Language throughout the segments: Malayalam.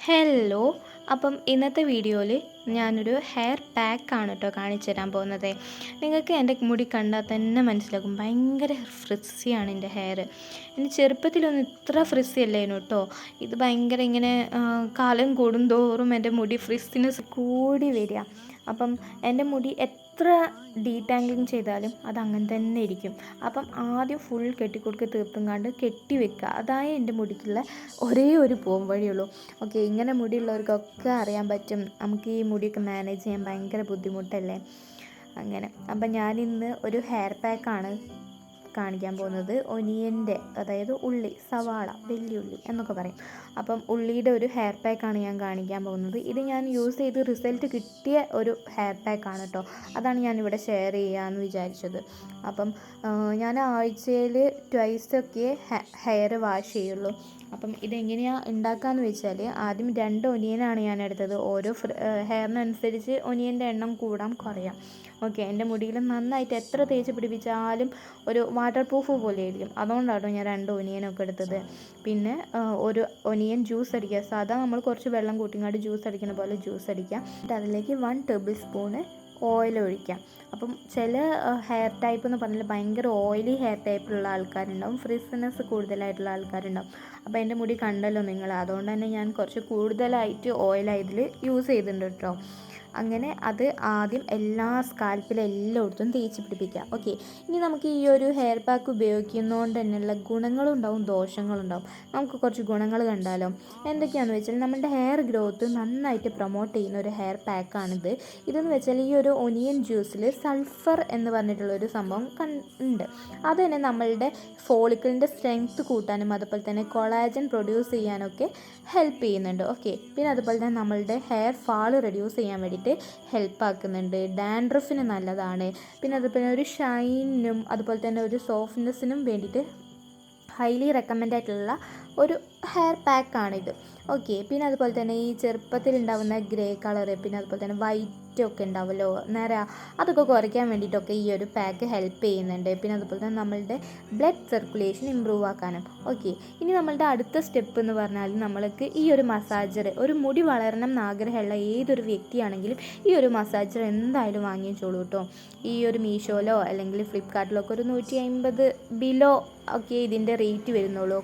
ഹലോ അപ്പം ഇന്നത്തെ വീഡിയോയിൽ ഞാനൊരു ഹെയർ പാക്കാണ് കേട്ടോ കാണിച്ചു തരാൻ പോകുന്നത്. നിങ്ങൾക്ക് എന്റെ മുടി കണ്ടാൽ തന്നെ മനസ്സിലാക്കും ഭയങ്കര ഫ്രിസ്സിയാണ് എന്റെ ഹെയർ എന്റെ ചെറുപ്പത്തിലൊന്നും ഇത്ര ഫ്രിസ്സി അല്ലേനു കേട്ടോ ഇത് ഭയങ്കര ഇങ്ങനെ കാലം കൂടുന്തോറും എന്റെ മുടി ഫ്രിസ്സിനെസ് കൂടി വരിക. അപ്പം എന്റെ മുടി എത്ര ഡീടാങ്കിങ് ചെയ്താലും അത് അങ്ങനെ തന്നെ ഇരിക്കും. അപ്പം ആദ്യം ഫുൾ കെട്ടിക്കൊടുക്കുക തീർത്തുങ്ങാണ്ട് കെട്ടി വെക്കുക. അതായത് എന്റെ മുടിക്കുള്ള ഒരേ ഒരു പോം വഴിയുള്ളൂ. ഓക്കെ ഇങ്ങനെ മുടിയുള്ളവർക്കൊക്കെ അറിയാൻ പറ്റും. നമുക്ക് ഈ മുടിയൊക്കെ മാനേജ് ചെയ്യാൻ ഭയങ്കര ബുദ്ധിമുട്ടല്ലേ? അങ്ങനെ. അപ്പം ഞാനിന്ന് ഒരു ഹെയർ പാക്കാണ് കാണിക്കാൻ പോകുന്നത് ഒനിയന്റെ അതായത് ഉള്ളി സവാള വെല്ലുള്ളി എന്നൊക്കെ പറയും. അപ്പം ഉള്ളിയുടെ ഒരു ഹെയർ പാക്കാണ് ഞാൻ കാണിക്കാൻ പോകുന്നത്. ഇത് ഞാൻ യൂസ് ചെയ്ത് റിസൾട്ട് കിട്ടിയ ഒരു ഹെയർ പാക്കാണ് കേട്ടോ അതാണ് ഞാൻ ഇവിടെ ഷെയർ ചെയ്യാമെന്ന് വിചാരിച്ചത്. അപ്പം ഞാൻ ആഴ്ചയിൽ ട്വൈസൊക്കെ ഹെയർ വാഷ് ചെയ്യുള്ളൂ. അപ്പം ഇതെങ്ങനെയാണ് ഉണ്ടാക്കാന്ന് വെച്ചാൽ ആദ്യം രണ്ട് ഒനിയനാണ് ഞാൻ എടുത്തത്. ഓരോ ഹെയറിനനുസരിച്ച് ഒനിയന്റെ എണ്ണം കൂടാം കുറയാം. ഓക്കെ എന്റെ മുടിയിൽ നന്നായിട്ട് എത്ര തേച്ച് പിടിപ്പിച്ചാലും ഒരു വാട്ടർ പ്രൂഫ് പോലെ അതുകൊണ്ടാണ് ഞാൻ രണ്ട് ഒനിയനൊക്കെ എടുത്തത്. പിന്നെ ഒരു ഒനിയൻ ജ്യൂസ് അടിക്കുക. സാധാ നമ്മൾ കുറച്ച് വെള്ളം കൂട്ടിങ്ങാണ്ട് ജ്യൂസ് അടിക്കുന്ന പോലെ ജ്യൂസ് അടിക്കുക. എന്നിട്ട് അതിലേക്ക് വൺ ടേബിൾ സ്പൂണ് ഓയിൽ ഒഴിക്കാം അപ്പം ചില ഹെയർ ടൈപ്പ് എന്ന് പറഞ്ഞാൽ ഭയങ്കര ഓയിലി ഹെയർ ടൈപ്പിലുള്ള ആൾക്കാരുണ്ടാവും. ഫ്രിസ്നെസ് കൂടുതലായിട്ടുള്ള ആൾക്കാരുണ്ടാവും. അപ്പോൾ എന്റെ മുടി കണ്ടല്ലോ നിങ്ങൾ. അതുകൊണ്ട് തന്നെ ഞാൻ കുറച്ച് കൂടുതലായിട്ട് ഓയിൽ ഇതിൽ യൂസ് ചെയ്തിട്ടുണ്ട് കേട്ടോ. അങ്ങനെ അത് ആദ്യം എല്ലാ സ്കാൽപ്പിലും എല്ലായിടത്തും തേച്ച് പിടിപ്പിക്കാം ഓക്കെ ഇനി നമുക്ക് ഈ ഒരു ഹെയർ പാക്ക് ഉപയോഗിക്കുന്നതുകൊണ്ട് തന്നെയുള്ള ഗുണങ്ങളും ഉണ്ടാവും ദോഷങ്ങളും ഉണ്ടാവും നമുക്ക് കുറച്ച് ഗുണങ്ങൾ കണ്ടാലോ? എന്തൊക്കെയാണെന്ന് വെച്ചാൽ നമ്മുടെ ഹെയർ ഗ്രോത്ത് നന്നായിട്ട് പ്രൊമോട്ട് ചെയ്യുന്ന ഒരു ഹെയർ പാക്കാണിത് ഇതെന്ന് വെച്ചാൽ ഈ ഒരു ഒനിയൻ ജ്യൂസിൽ സൾഫർ എന്ന് പറഞ്ഞിട്ടുള്ള ഒരു സംഭവം ഉണ്ട്. അത് തന്നെ നമ്മളുടെ ഫോളിക്കിളിന്റെ സ്ട്രെങ്ത് കൂട്ടാനും അതുപോലെ തന്നെ കൊളാജൻ പ്രൊഡ്യൂസ് ചെയ്യാനൊക്കെ ഹെൽപ്പ് ചെയ്യുന്നുണ്ട്. ഓക്കെ പിന്നെ അതുപോലെ തന്നെ നമ്മളുടെ ഹെയർ ഫാൾ റെഡ്യൂസ് ചെയ്യാൻ വേണ്ടിയിട്ട് ഹെൽപ്പ് ആക്കുന്നുണ്ട്. ഡാൻഡ്രഫിന് നല്ലതാണ്. പിന്നെ അതുപോലെ ഒരു ഷൈനും അതുപോലെ തന്നെ ഒരു സോഫ്റ്റ്നെസ്സിനും വേണ്ടിയിട്ട് ഹൈലി റെക്കമെൻഡ് ആയിട്ടുള്ള ഒരു ഹെയർ പാക്കാണിത് ഓക്കെ പിന്നെ അതുപോലെ തന്നെ ഈ ചെറുപ്പത്തിൽ ഉണ്ടാകുന്ന ഗ്രേ കളറ് പിന്നെ അതുപോലെ തന്നെ വൈറ്റ് ഒക്കെ ഉണ്ടാവുമല്ലോ. നേരെ അതൊക്കെ കുറയ്ക്കാൻ വേണ്ടിയിട്ടൊക്കെ ഈ ഒരു പാക്ക് ഹെൽപ്പ് ചെയ്യുന്നുണ്ട്. പിന്നെ അതുപോലെ തന്നെ നമ്മളുടെ ബ്ലഡ് സർക്കുലേഷൻ ഇമ്പ്രൂവ് ആക്കാനും. ഓക്കെ ഇനി നമ്മളുടെ അടുത്ത സ്റ്റെപ്പ് എന്ന് പറഞ്ഞാൽ നമ്മൾക്ക് ഈ ഒരു മസാജർ ഒരു മുടി വളരണം എന്ന് ആഗ്രഹമുള്ള ഏതൊരു വ്യക്തിയാണെങ്കിലും ഈ ഒരു മസാജർ എന്തായാലും വാങ്ങിച്ചോളൂ കേട്ടോ. ഈ ഒരു മീഷോയിലോ അല്ലെങ്കിൽ ഫ്ലിപ്കാർട്ടിലോ ഒക്കെ ഒരു നൂറ്റി അമ്പത് ബിലോ ഒക്കെ ഇതിന്റെ റേറ്റ് വരുന്നുള്ളൂ.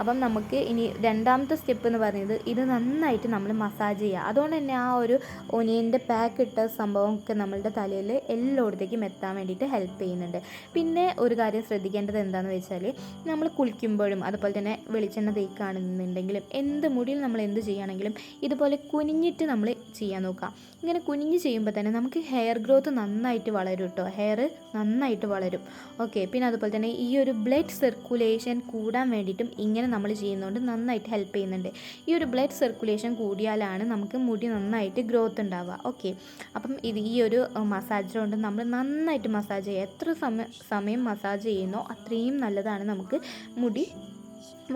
അപ്പം നമുക്ക് ഇനി രണ്ടാമത്തെ സ്റ്റെപ്പ് എന്ന് പറയുന്നത് ഇത് നന്നായിട്ട് നമ്മൾ മസാജ് ചെയ്യുക. അതുകൊണ്ട് തന്നെ ആ ഒരു ഒനിയന്റെ പാക്ക് ഇട്ട സംഭവമൊക്കെ നമ്മളുടെ തലയിൽ എല്ലായിടത്തേക്കും എത്താൻ വേണ്ടിയിട്ട് ഹെൽപ്പ് ചെയ്യുന്നുണ്ട്. പിന്നെ ഒരു കാര്യം ശ്രദ്ധിക്കേണ്ടത് എന്താണെന്ന് വെച്ചാൽ നമ്മൾ കുളിക്കുമ്പോഴും അതുപോലെ തന്നെ വെളിച്ചെണ്ണ തേക്കുകയാണെന്നുണ്ടെങ്കിലും എന്ത് മുടിയിൽ നമ്മൾ എന്ത് ചെയ്യുകയാണെങ്കിലും ഇതുപോലെ കുനിഞ്ഞിട്ട് നമ്മൾ ചെയ്യാൻ നോക്കുക. ഇങ്ങനെ കുനിഞ്ഞ് ചെയ്യുമ്പോൾ തന്നെ നമുക്ക് ഹെയർ ഗ്രോത്ത് നന്നായിട്ട് വളരും കേട്ടോ. ഹെയർ നന്നായിട്ട് വളരും. ഓക്കെ പിന്നെ അതുപോലെ തന്നെ ഈ ഒരു ബ്ലഡ് സർക്കുലേഷൻ കൂടാൻ വേണ്ടിയിട്ടും ഇങ്ങനെ നമ്മൾ ചെയ്യുന്നതുകൊണ്ട് നന്നായിട്ട് ഹെൽപ്പ് ചെയ്യുന്നുണ്ട്. ഈ ഒരു ബ്ലഡ് സർക്കുലേഷൻ കൂടിയാലാണ് നമുക്ക് മുടി നന്നായിട്ട് ഗ്രോത്ത് ഉണ്ടാവുക. ഓക്കെ അപ്പം ഇത് ഈ ഒരു മസാജ് കൊണ്ട് നമ്മൾ നന്നായിട്ട് മസാജ് ചെയ്യുക. എത്ര സമയം സമയം മസാജ് ചെയ്യുന്നോ അത്രയും നല്ലതാണ് നമുക്ക് മുടി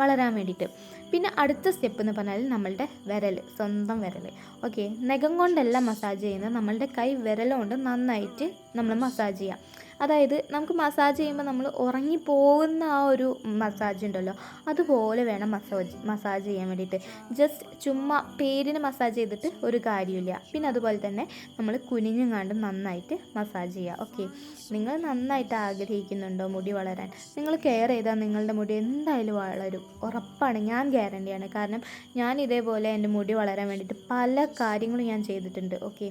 വളരാൻ വേണ്ടിയിട്ട്. പിന്നെ അടുത്ത സ്റ്റെപ്പ് എന്ന് പറഞ്ഞാൽ നമ്മളുടെ വിരൽ സ്വന്തം വിരൽ ഓക്കെ നഖം കൊണ്ടല്ല മസാജ് ചെയ്യുന്നത്. നമ്മളുടെ കൈ വിരൽ കൊണ്ട് നന്നായിട്ട് നമ്മൾ മസാജ് ചെയ്യാം. അതായത് നമുക്ക് മസാജ് ചെയ്യുമ്പോൾ നമ്മൾ ഉറങ്ങിപ്പോകുന്ന ആ ഒരു മസാജ് ഉണ്ടല്ലോ അതുപോലെ വേണം മസാജ് മസാജ് ചെയ്യാൻ വേണ്ടിയിട്ട്. ജസ്റ്റ് ചുമ്മാ പേരിന് മസാജ് ചെയ്തിട്ട് ഒരു കാര്യമില്ല പിന്നെ അതുപോലെ തന്നെ നമ്മൾ കുനിഞ്ഞും നന്നായിട്ട് മസാജ് ചെയ്യുക ഓക്കെ നിങ്ങൾ നന്നായിട്ട് ആഗ്രഹിക്കുന്നുണ്ടോ മുടി വളരാൻ? നിങ്ങൾ കെയർ ചെയ്താൽ നിങ്ങളുടെ മുടി എന്തായാലും വളരും. ഉറപ്പാണ്. ഞാൻ ഗ്യാരണ്ടിയാണ് കാരണം ഞാൻ ഇതേപോലെ എന്റെ മുടി വളരാൻ വേണ്ടിയിട്ട് പല കാര്യങ്ങളും ഞാൻ ചെയ്തിട്ടുണ്ട്. ഓക്കെ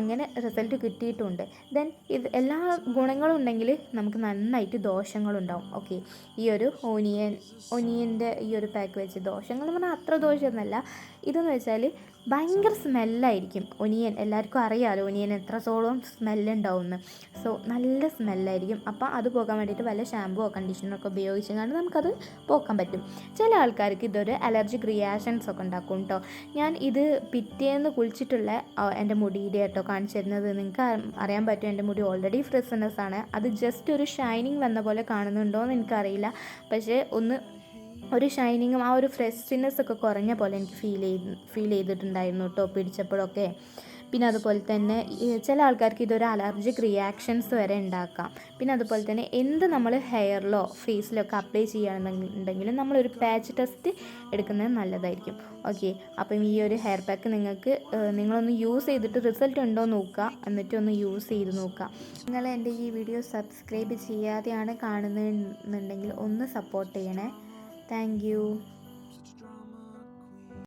അങ്ങനെ റിസൾട്ട് കിട്ടിയിട്ടുണ്ട്. ദെൻ ഇത് എല്ലാ ഗുണങ്ങളും ഉണ്ടെങ്കിൽ നമുക്ക് നന്നായിട്ട് ദോഷങ്ങളുണ്ടാവും. ഓക്കെ ഈ ഒരു ഓനിയൻ ഒനിയന്റെ ഈ ഒരു പാക്ക് വെച്ച് ദോഷങ്ങൾ എന്ന് പറഞ്ഞാൽ അത്ര ദോഷമൊന്നുമല്ല. ഇതെന്ന് വെച്ചാൽ ഭയങ്കര സ്മെല്ലായിരിക്കും ഒനിയൻ എല്ലാവർക്കും അറിയാമല്ലോ ഒനിയൻ എത്രത്തോളം സ്മെല്ലുണ്ടാവുമെന്ന് സോ നല്ല സ്മെല്ലായിരിക്കും അപ്പോൾ അത് പോകാൻ വേണ്ടിയിട്ട് വല്ല ഷാമ്പുവോ കണ്ടീഷണറോ ഒക്കെ ഉപയോഗിച്ചുകൊണ്ട് നമുക്കത് പോക്കാൻ പറ്റും. ചില ആൾക്കാർക്ക് ഇതൊരു അലർജിക് റിയാക്ഷൻസ് ഒക്കെ ഉണ്ടാക്കും കേട്ടോ ഞാൻ ഇത് പിറ്റേന്ന് കുളിച്ചിട്ടുള്ള എന്റെ മുടിയുടെ കേട്ടോ കാണിച്ചു തരുന്നത് നിങ്ങൾക്ക് അറിയാൻ പറ്റും എന്റെ മുടി ഓൾറെഡി ഫ്രഷ്നെസ് ആണ്. അത് ജസ്റ്റ് ഒരു ഷൈനിങ് വന്ന പോലെ കാണുന്നുണ്ടോ എന്ന് എനിക്കറിയില്ല. പക്ഷേ ഒന്ന് ഒരു ഷൈനിങ്ങും ആ ഒരു ഫ്രഷ്നെസ് ഒക്കെ കുറഞ്ഞ പോലെ എനിക്ക് ഫീൽ ചെയ്ത് ഫീൽ ചെയ്തിട്ടുണ്ടായിരുന്നു കേട്ടോ പിടിച്ചപ്പോഴൊക്കെ. പിന്നെ അതുപോലെ തന്നെ ചില ആൾക്കാർക്ക് ഇതൊരു അലർജിക് റിയാക്ഷൻസ് വരെ ഉണ്ടാക്കാം. പിന്നെ അതുപോലെ തന്നെ എന്ത് നമ്മൾ ഹെയറിലോ ഫേസിലോ ഒക്കെ അപ്ലൈ ചെയ്യുകയാണെന്നുണ്ടെങ്കിലും നമ്മളൊരു പാച്ച് ടെസ്റ്റ് എടുക്കുന്നത് നല്ലതായിരിക്കും. ഓക്കെ അപ്പം ഈ ഒരു ഹെയർ പാക്ക് നിങ്ങൾക്ക് നിങ്ങളൊന്ന് യൂസ് ചെയ്തിട്ട് റിസൾട്ട് ഉണ്ടോ നോക്കുക. എന്നിട്ട് ഒന്ന് യൂസ് ചെയ്ത് നോക്കുക. നിങ്ങൾ എന്റെ ഈ വീഡിയോ സബ്സ്ക്രൈബ് ചെയ്യാതെയാണ് കാണുന്നതെന്നുണ്ടെങ്കിൽ ഒന്ന് സപ്പോർട്ട് ചെയ്യണേ. താങ്ക്